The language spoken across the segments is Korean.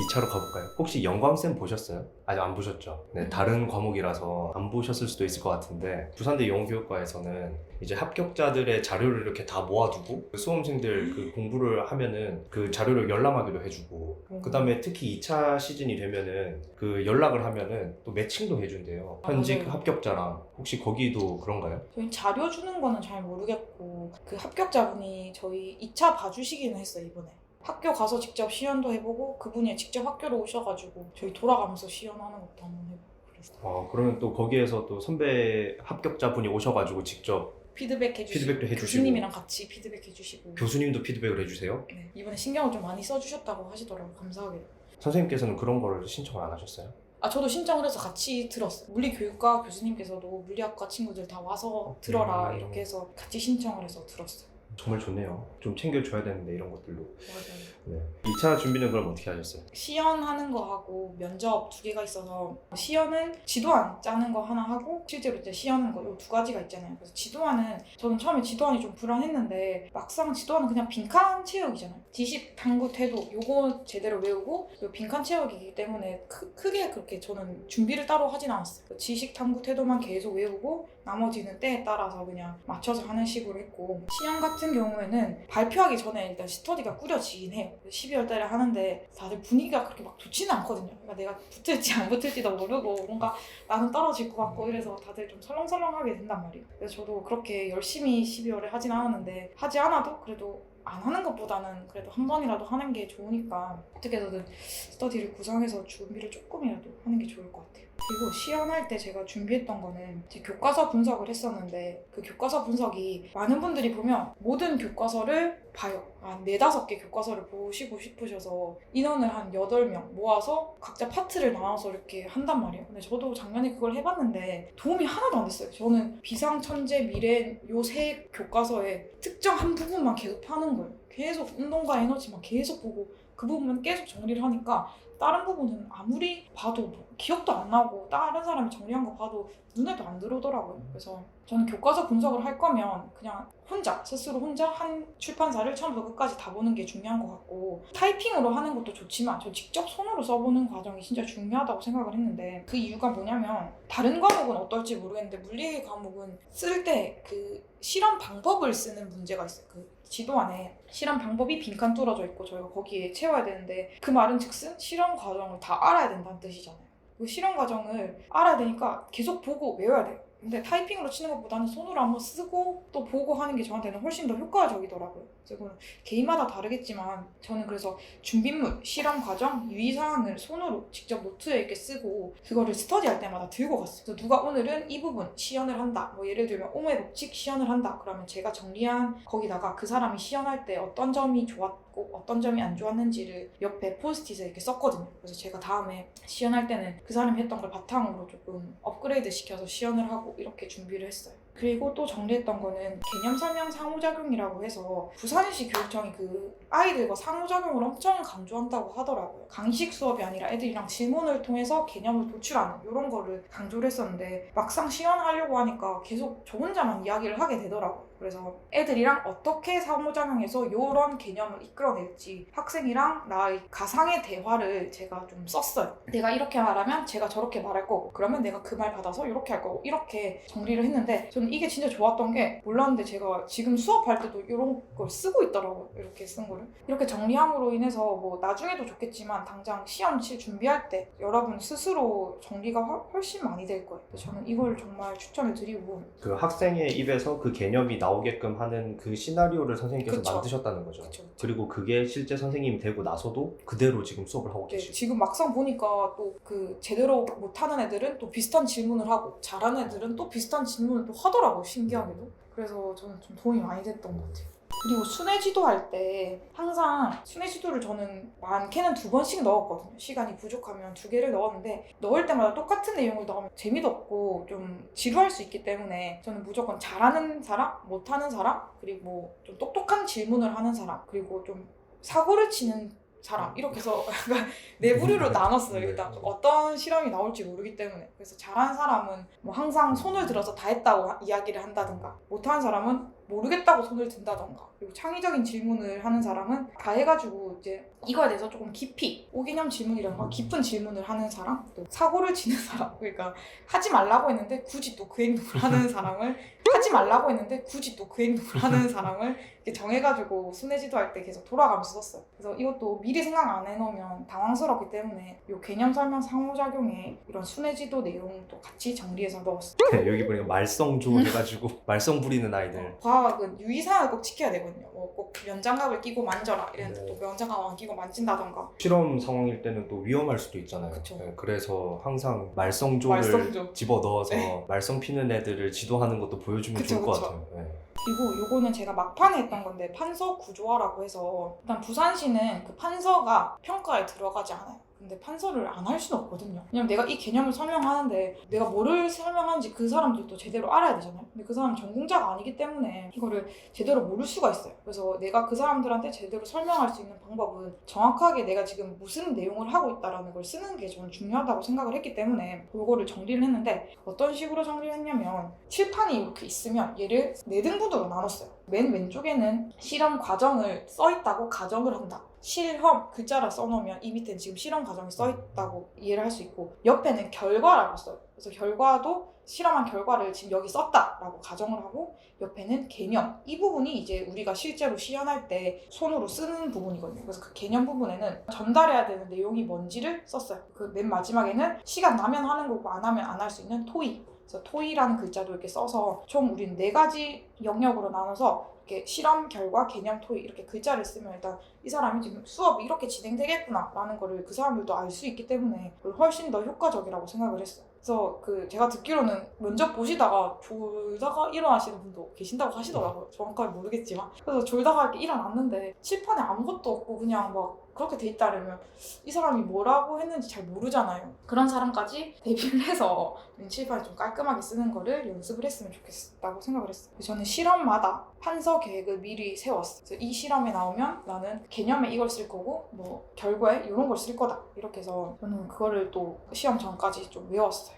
2차로 가볼까요? 혹시 영광쌤 보셨어요? 아직 안 보셨죠? 네, 다른 과목이라서 안 보셨을 수도 있을 것 같은데 부산대 영어교육과에서는 이제 합격자들의 자료를 이렇게 다 모아두고 그 수험생들 그 공부를 하면은 그 자료를 열람하기도 해주고 음. 그 다음에 특히 2차 시즌이 되면은 그 연락을 하면은 또 매칭도 해준대요. 현직 맞아요. 합격자랑 혹시 거기도 그런가요? 저희 자료 주는 거는 잘 모르겠고 그 합격자분이 저희 2차 봐주시기는 했어요 이번에 학교 가서 직접 시연도 해보고 그분이 직접 학교로 오셔가지고 저희 돌아가면서 시연하는 것도 한번 해보고 그랬어요 어, 그러면 또 거기에서 또 선배 합격자분이 오셔가지고 직접 피드백 해주시고 피드백도 해주시고. 교수님이랑 같이 피드백 해주시고 교수님도 피드백을 해주세요. 네, 이번에 신경을 좀 많이 써주셨다고 하시더라고요 감사하게 선생님께서는 그런 거를 신청을 안 하셨어요? 아 저도 신청을 해서 같이 들었어요 물리교육과 교수님께서도 물리학과 친구들 다 와서 들어라 음. 이렇게 해서 같이 신청을 해서 들었어요 정말 좋네요. 좀 챙겨줘야 되는데 이런 것들로. 맞아요 네. 2차 준비는 그럼 어떻게 하셨어요? 시연하는 거 하고 면접 두 개가 있어서 시연은 지도안 짜는 거 하나 하고 실제로 이제 시연은 거요 두 가지가 있잖아요. 그래서 지도안은 저는 처음에 지도안이 좀 불안했는데 막상 지도안은 그냥 빈칸 채우기잖아요. 지식 탐구 태도 요거 제대로 외우고 요 빈칸 채우기이기 때문에 크, 크게 그렇게 저는 준비를 따로 하진 않았어요. 그 지식 탐구 태도만 계속 외우고 나머지는 때에 따라서 그냥 맞춰서 하는 식으로 했고 시연 같은 경우에는 발표하기 전에 일단 스터디가 꾸려지긴 해요 12월 달에 하는데 다들 분위기가 그렇게 막 좋지는 않거든요 그러니까 내가 붙을지 안 붙을지도 모르고 뭔가 나는 떨어질 것 같고 이래서 다들 좀 설렁설렁하게 된단 말이에요 그래서 저도 그렇게 열심히 12월에 하진 않았는데 하지 않아도 그래도 안 하는 것보다는 그래도 한 번이라도 하는 게 좋으니까 어떻게 해서든 스터디를 구성해서 준비를 조금이라도 하는 게 좋을 것 같아요. 그리고 시연할 때 제가 준비했던 거는 제 교과서 분석을 했었는데 그 교과서 분석이 많은 분들이 보면 모든 교과서를 봐요. 한 네다섯 개 교과서를 보시고 싶으셔서 인원을 한 8명 모아서 각자 파트를 나눠서 이렇게 한단 말이에요. 근데 저도 작년에 그걸 해봤는데 도움이 하나도 안 됐어요. 저는 비상, 천재, 미래 요 세 교과서의 특정 한 부분만 계속 파는 거예요. 계속 운동과 에너지만 계속 보고 그 부분만 계속 정리를 하니까 다른 부분은 아무리 봐도 뭐 기억도 안 나고 다른 사람이 정리한 거 봐도 눈에도 안 들어오더라고요. 그래서 저는 교과서 분석을 할 거면 그냥 혼자 스스로 혼자 한 출판사를 처음부터 끝까지 다 보는 게 중요한 것 같고 타이핑으로 하는 것도 좋지만 저 직접 손으로 써보는 과정이 진짜 중요하다고 생각을 했는데 그 이유가 뭐냐면 다른 과목은 어떨지 모르겠는데 물리 과목은 쓸 때 그 실험 방법을 쓰는 문제가 있어요. 그 지도 안에 실험 방법이 빈칸 뚫어져 있고 저희가 거기에 채워야 되는데 그 말은 즉슨 실험 과정을 다 알아야 된다는 뜻이잖아요. 그 실험 과정을 알아야 되니까 계속 보고 외워야 돼요. 근데 타이핑으로 치는 것보다는 손으로 한번 쓰고 또 보고 하는 게 저한테는 훨씬 더 효과적이더라고요. 그건 개인마다 다르겠지만 저는 그래서 준비물, 실험 과정, 유의사항을 손으로 직접 노트에 이렇게 쓰고 그거를 스터디할 때마다 들고 갔어요. 그래서 누가 오늘은 이 부분 시연을 한다. 뭐 예를 들면 오의 법칙 시연을 한다. 그러면 제가 정리한 거기다가 그 사람이 시연할 때 어떤 점이 좋았고 어떤 점이 안 좋았는지를 옆에 포스트잇에 이렇게 썼거든요. 그래서 제가 다음에 시연할 때는 그 사람이 했던 걸 바탕으로 조금 업그레이드 시켜서 시연을 하고 이렇게 준비를 했어요. 그리고 또 정리했던 거는 개념 설명 상호작용이라고 해서 부산시 교육청이 그 아이들과 상호작용을 엄청 강조한다고 하더라고요. 강식 수업이 아니라 애들이랑 질문을 통해서 개념을 도출하는 이런 거를 강조를 했었는데 막상 시연하려고 하니까 계속 저 혼자만 이야기를 하게 되더라고요. 그래서 애들이랑 어떻게 상호작용해서 이런 개념을 이끌어낼지 학생이랑 나의 가상의 대화를 제가 좀 썼어요. 내가 이렇게 말하면 제가 저렇게 말할 거고 그러면 내가 그 말 받아서 이렇게 할 거고 이렇게 정리를 했는데 저는 이게 진짜 좋았던 게 몰랐는데 제가 지금 수업할 때도 이런 걸 쓰고 있더라고요. 이렇게 쓴 거를. 이렇게 정리함으로 인해서 뭐 나중에도 좋겠지만 당장 시험 칠 준비할 때 여러분 스스로 정리가 훨- 훨씬 많이 될 거예요. 저는 이걸 정말 추천을 드리고 그 학생의 입에서 그 개념이 나 오게끔 하는 그 시나리오를 선생님께서 그쵸. 만드셨다는 거죠. 그쵸, 그쵸. 그리고 그게 실제 선생님이 되고 나서도 그대로 지금 수업을 하고 네, 계시고. 지금 막상 보니까 또 그 제대로 못하는 애들은 또 비슷한 질문을 하고 잘하는 애들은 또 비슷한 질문을 또 하더라고 신기하게도 그래서 저는 좀 도움이 많이 됐던 것 같아요 그리고 순회 지도할 때 항상 순회 지도를 저는 많게는 두 번씩 넣었거든요. 시간이 부족하면 두 개를 넣었는데 넣을 때마다 똑같은 내용을 넣으면 재미도 없고 좀 지루할 수 있기 때문에 저는 무조건 잘하는 사람 못하는 사람 그리고 좀 똑똑한 질문을 하는 사람 그리고 좀 사고를 치는 사람 이렇게 해서 약간 네 부류로 나눴어요. 일단 어떤 실험이 나올지 모르기 때문에. 그래서 잘한 사람은 뭐 항상 손을 들어서 다 했다고 하- 이야기를 한다든가 못하는 사람은 모르겠다고 손을 든다던가 그리고 창의적인 질문을 하는 사람은 다 해가지고 이제 이거에 대해서 조금 깊이 오개념 질문이라던가 깊은 질문을 하는 사람 또 사고를 치는 사람 그러니까 하지 말라고 했는데 굳이 또 그 행동을 하는 사람을 하지 말라고 했는데 굳이 또 그 행동을 하는 사람을 이렇게 정해가지고 순회지도 할 때 계속 돌아가면서 썼어요. 그래서 이것도 미리 생각 안 해놓으면 당황스럽기 때문에 이 개념 설명 상호작용에 이런 순회지도 내용도 같이 정리해서 넣었어요. 네, 여기 보니까 말썽조 해가지고 말썽 부리는 아이들. 과 학은 유의사항을 꼭 지켜야 되거든요. 뭐 꼭 면장갑을 끼고 만져라 이랬는데 네. 또 면장갑 안 끼고 만진다던가 실험 상황일 때는 또 위험할 수도 있잖아요. 그쵸. 네, 그래서 항상 말썽조를 말썽조. 집어 넣어서 네. 말썽 피는 애들을 지도하는 것도 보여주면 그쵸, 좋을 것 그쵸. 같아요. 네. 그리고 요거는 제가 막판에 했던 건데 판서 구조화라고 해서 일단 부산시는 그 판서가 평가에 들어가지 않아요. 근데 판서를 안 할 수는 없거든요. 왜냐면 내가 이 개념을 설명하는데 내가 뭐를 설명하는지 그 사람들도 제대로 알아야 되잖아요. 근데 그 사람은 전공자가 아니기 때문에 이거를 제대로 모를 수가 있어요. 그래서 내가 그 사람들한테 제대로 설명할 수 있는 방법은 정확하게 내가 지금 무슨 내용을 하고 있다라는 걸 쓰는 게 저는 중요하다고 생각을 했기 때문에 그거를 정리를 했는데 어떤 식으로 정리를 했냐면 칠판이 이렇게 있으면 얘를 네 등분으로 나눴어요. 맨 왼쪽에는 실험 과정을 써 있다고 가정을 한다. 실험 글자를 써놓으면 이 밑에는 지금 실험 과정이 써 있다고 이해를 할 수 있고 옆에는 결과라고 써요. 그래서 결과도 실험한 결과를 지금 여기 썼다라고 가정을 하고 옆에는 개념 이 부분이 이제 우리가 실제로 시연할 때 손으로 쓰는 부분이거든요. 그래서 그 개념 부분에는 전달해야 되는 내용이 뭔지를 썼어요. 그 맨 마지막에는 시간 나면 하는 거고 안 하면 안 할 수 있는 토의. 그래서 토의라는 글자도 이렇게 써서 총 우리는 네 가지 영역으로 나눠서 이렇게 실험 결과 개념 토의 이렇게 글자를 쓰면 일단 이 사람이 지금 수업이 이렇게 진행되겠구나라는 거를 그 사람들도 알 수 있기 때문에 훨씬 더 효과적이라고 생각을 했어요. 그래서 그 제가 듣기로는 면접 보시다가 졸다가 일어나시는 분도 계신다고 하시더라고요. 정확하게 모르겠지만 그래서 졸다가 이렇게 일어났는데 칠판에 아무것도 없고 그냥 막 그렇게 돼 있다면 이 사람이 뭐라고 했는지 잘 모르잖아요. 그런 사람까지 대비를 해서 칠판을 좀 깔끔하게 쓰는 거를 연습을 했으면 좋겠다고 생각을 했어요. 저는 실험마다 판서 계획을 미리 세웠어요. 그래서 이 실험에 나오면 나는 개념에 이걸 쓸 거고 뭐 결과에 이런 걸 쓸 거다. 이렇게 해서 저는 그거를 또 시험 전까지 좀 외웠어요.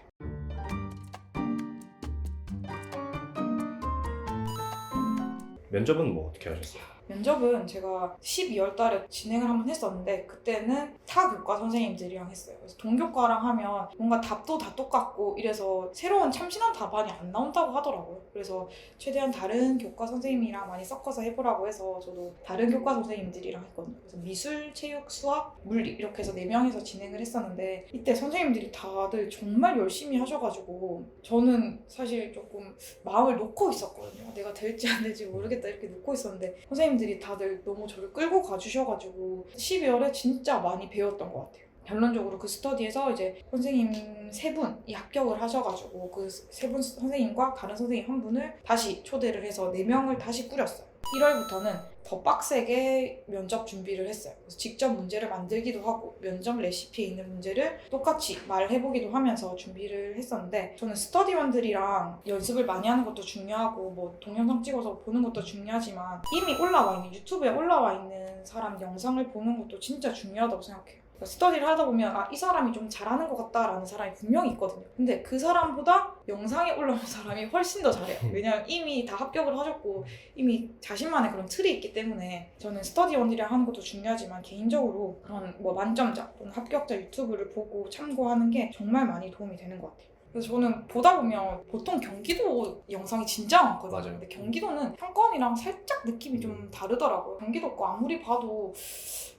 면접은 뭐 어떻게 하셨어요? 면접은 제가 12월 달에 진행을 한번 했었는데 그때는 타 교과 선생님들이랑 했어요. 그래서 동교과랑 하면 뭔가 답도 다 똑같고 이래서 새로운 참신한 답안이 안 나온다고 하더라고요. 그래서 최대한 다른 교과 선생님이랑 많이 섞어서 해보라고 해서 저도 다른 교과 선생님들이랑 했거든요. 그래서 미술, 체육, 수학, 물리 이렇게 해서 네 명이서 진행을 했었는데 이때 선생님들이 다들 정말 열심히 하셔가지고 저는 사실 조금 마음을 놓고 있었거든요. 내가 될지 안 될지 모르겠다 이렇게 놓고 있었는데 선생님들 이 다들 너무 저를 끌고 가주셔가지고 12월에 진짜 많이 배웠던 것 같아요. 결론적으로 그 스터디에서 이제 선생님 세 분이 합격을 하셔가지고 그 세 분 선생님과 다른 선생님 한 분을 다시 초대를 해서 네 명을 다시 꾸렸어요. 1월부터는 더 빡세게 면접 준비를 했어요. 그래서 직접 문제를 만들기도 하고 면접 레시피에 있는 문제를 똑같이 말해보기도 하면서 준비를 했었는데 저는 스터디원들이랑 연습을 많이 하는 것도 중요하고 뭐 동영상 찍어서 보는 것도 중요하지만 이미 올라와 있는 유튜브에 올라와 있는 사람 영상을 보는 것도 진짜 중요하다고 생각해요. 스터디를 하다 보면 아 이 사람이 좀 잘하는 것 같다라는 사람이 분명히 있거든요. 근데 그 사람보다 영상에 올라온 사람이 훨씬 더 잘해요. 왜냐면 이미 다 합격을 하셨고 이미 자신만의 그런 틀이 있기 때문에 저는 스터디원들이랑 하는 것도 중요하지만 개인적으로 그런 뭐 만점자 또는 합격자 유튜브를 보고 참고하는 게 정말 많이 도움이 되는 것 같아요. 그래서 저는 보다 보면 보통 경기도 영상이 진짜 많거든요. 맞아요. 근데 경기도는 평가원이랑 살짝 느낌이 좀 다르더라고요. 경기도 거 아무리 봐도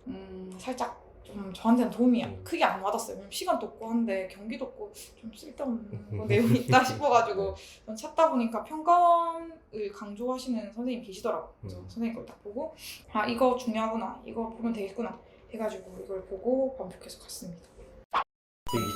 음 살짝 좀 저한테는 도움이 음. 크게 안 와닿았어요. 왜냐면 시간도 없고 한데 경기도 거좀 쓸데없는 뭐 내용이 있다 싶어가지고 전 찾다 보니까 평가원을 강조하시는 선생님 계시더라고요. 그래서 음. 선생님 걸 딱 보고 아 이거 중요하구나 이거 보면 되겠구나 해가지고 이걸 보고 반복해서 갔습니다.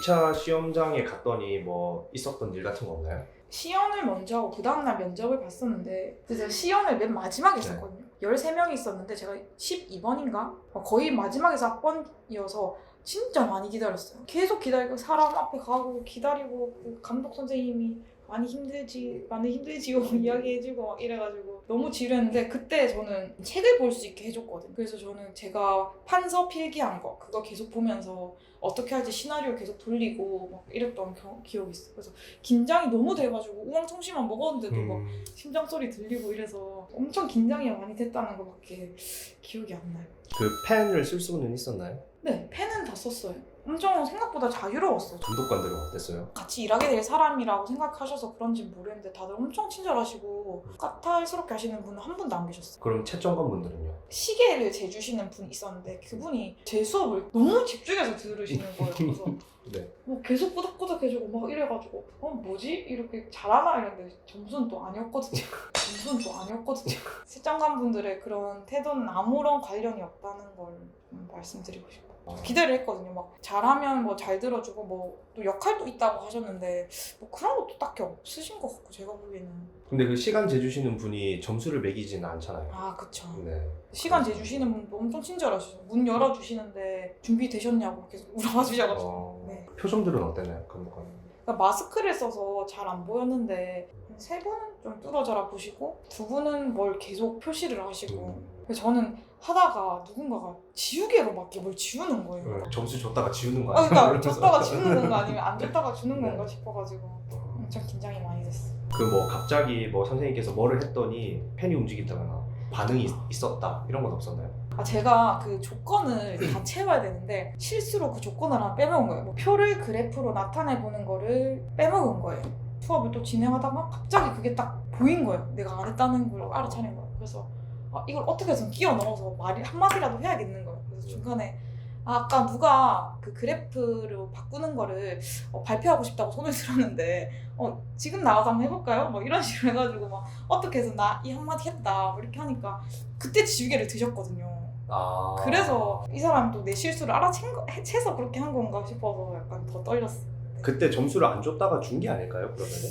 2차 시험장에 갔더니 뭐 있었던 일 같은 거 없나요? 시연을 먼저 하고 그 다음날 면접을 봤었는데 제가 시연을 맨 마지막에 네. 했었거든요. 13명이 있었는데 제가 12번인가? 거의 마지막에서 학번이어서 진짜 많이 기다렸어요. 계속 기다리고 사람 앞에 가고 기다리고 그 감독 선생님이 많이 힘들지 많이 힘들지요 이야기해주고 막 이래가지고 너무 지루했는데 그때 저는 책을 볼 수 있게 해줬거든요. 그래서 저는 제가 판서 필기한 거 그거 계속 보면서 어떻게 할지 시나리오 계속 돌리고 막 이랬던 겨- 기억이 있어요. 그래서 긴장이 너무 돼가지고 우황청심만 먹었는데도 막 음, 심장 소리 들리고 이래서 엄청 긴장이 많이 됐다는 것밖에 기억이 안 나요. 그 펜을 쓸 수는 있었나요? 네, 펜은 다 썼어요. 엄청 생각보다 자유로웠어요. 감독관들은 어땠어요? 같이 일하게 될 사람이라고 생각하셔서 그런지 모르겠는데 다들 엄청 친절하시고 까탈스럽게 하시는 분은 한 분도 안 계셨어요. 그럼 채점관 분들은요? 시계를 재주시는 분이 있었는데 그분이 제 수업을 너무 집중해서 들으시는 거예요. 그래서 네. 뭐 계속 꾸덕꾸덕 해주고 막 이래가지고 어 뭐지 이렇게 잘하나 이랬는데 점수는 또 아니었거든요. 점수는 또 아니었거든요. 실장관 분들의 그런 태도는 아무런 관련이 없다는 걸 음, 말씀드리고 싶어요. 기대를 했거든요. 막 잘하면 뭐 잘 들어주고 뭐 또 역할도 있다고 하셨는데 뭐 그런 것도 딱히 없으신 것 같고 제가 보기에는 근데 그 시간 재주시는 분이 점수를 매기지는 않잖아요. 아 그쵸. 네. 시간 재주시는 분도 엄청 친절하시죠. 문 열어주시는데 준비되셨냐고 계속 물어봐 주셔가지고. 어, 네. 표정들은 어땠나요, 감독관님? 그러니까 마스크를 써서 잘 안 보였는데 한세 분은 좀 뚫어져라 보시고 두 분은 뭘 계속 표시를 하시고 음. 그래서 저는 하다가 누군가가 지우개로 막 이렇게 뭘 지우는 거예요. 네. 점수 줬다가 지우는 거 아, 아니에요? 그러니까 줬다가 지우는 건가 아니면 안 줬다가 주는 네. 건가 싶어가지고 엄청 긴장이 많이 됐어. 그 뭐 갑자기 뭐 선생님께서 뭐를 했더니 펜이 움직인다거나 반응이 있- 있었다 이런 건 없었나요? 아 제가 그 조건을 다 채워야 되는데 실수로 그 조건을 하나 빼먹은 거예요. 뭐 표를 그래프로 나타내 보는 거를 빼먹은 거예요. 수업을 또 진행하다가 갑자기 그게 딱 보인 거예요. 내가 안 했다는 걸 알아차린 거예요. 그래서 아, 이걸 어떻게 해서 끼워 넣어서 말이 한 마디라도 해야겠는 거예요. 그래서 중간에 아, 아까 누가 그 그래프로 바꾸는 거를 어, 발표하고 싶다고 손을 들었는데 어, 지금 나와서 한번 해볼까요? 뭐 이런 식으로 해가지고 막 어떻게 해서 나 이 한마디 했다 뭐 이렇게 하니까 그때 지우개를 드셨거든요. 아 그래서 이 사람 또내 실수를 알아챈 거, 해서 그렇게 한 건가 싶어서 약간 더 떨렸어. 그때 점수를 안 줬다가 준 게 아닐까요? 그러면은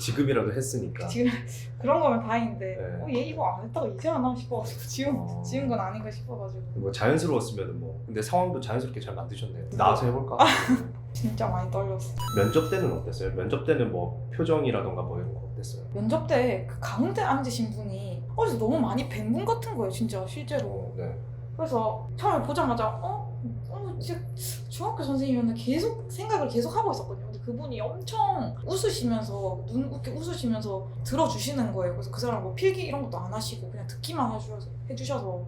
지금이라도 했으니까. 지금 그런 거면 다행인데 네. 어, 얘 이거 안 했다가 이제 하나 싶어가지고 지운 어. 지운 건 아닌가 싶어가지고 뭐 자연스러웠으면 뭐 근데 상황도 자연스럽게 잘 만드셨네요. 나와서 해볼까? 진짜 많이 떨렸어. 면접 때는 어땠어요? 면접 때는 뭐 표정이라던가 뭐 이런 거 어땠어요? 면접 때 그 가운데 앉으신 분이 어디서 너무 많이 뵌 분 같은 거예요, 진짜 실제로. 네. 그래서 처음에 보자마자 어? 어 진짜 중학교 선생님이면 계속 생각을 계속 하고 있었거든요. 근데 그분이 엄청 웃으시면서 눈 이렇게 웃으시면서 들어주시는 거예요. 그래서 그 사람 뭐 필기 이런 것도 안 하시고 그냥 듣기만 해주셔서, 해주셔서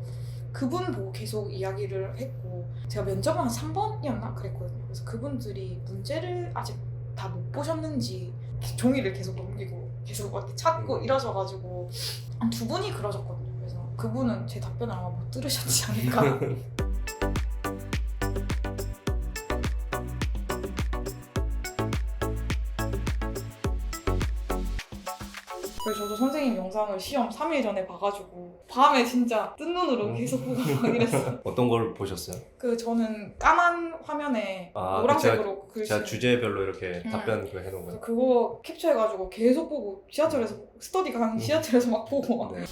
그분 보고 계속 이야기를 했고 제가 면접은 한 3번이었나 그랬거든요. 그래서 그분들이 문제를 아직 다 못 보셨는지 종이를 계속 넘기고 계속 이렇게 찾고 음. 이러셔가지고 한 두 분이 그러셨거든요. 그래서 그분은 제 답변을 아마 못 들으셨지 않을까. 영상을 시험 3일 전에 봐가지고 밤에 진짜 뜬 눈으로 음. 계속 보고 막 이랬어요. 어떤 걸 보셨어요? 그 저는 까만 화면에 아, 노란색으로 글씨 제가 주제별로 이렇게 음. 답변 그 해놓은 거예요. 그거 캡처해가지고 계속 보고 지하철에서 스터디 가는 음. 지하철에서 막 보고 막 네.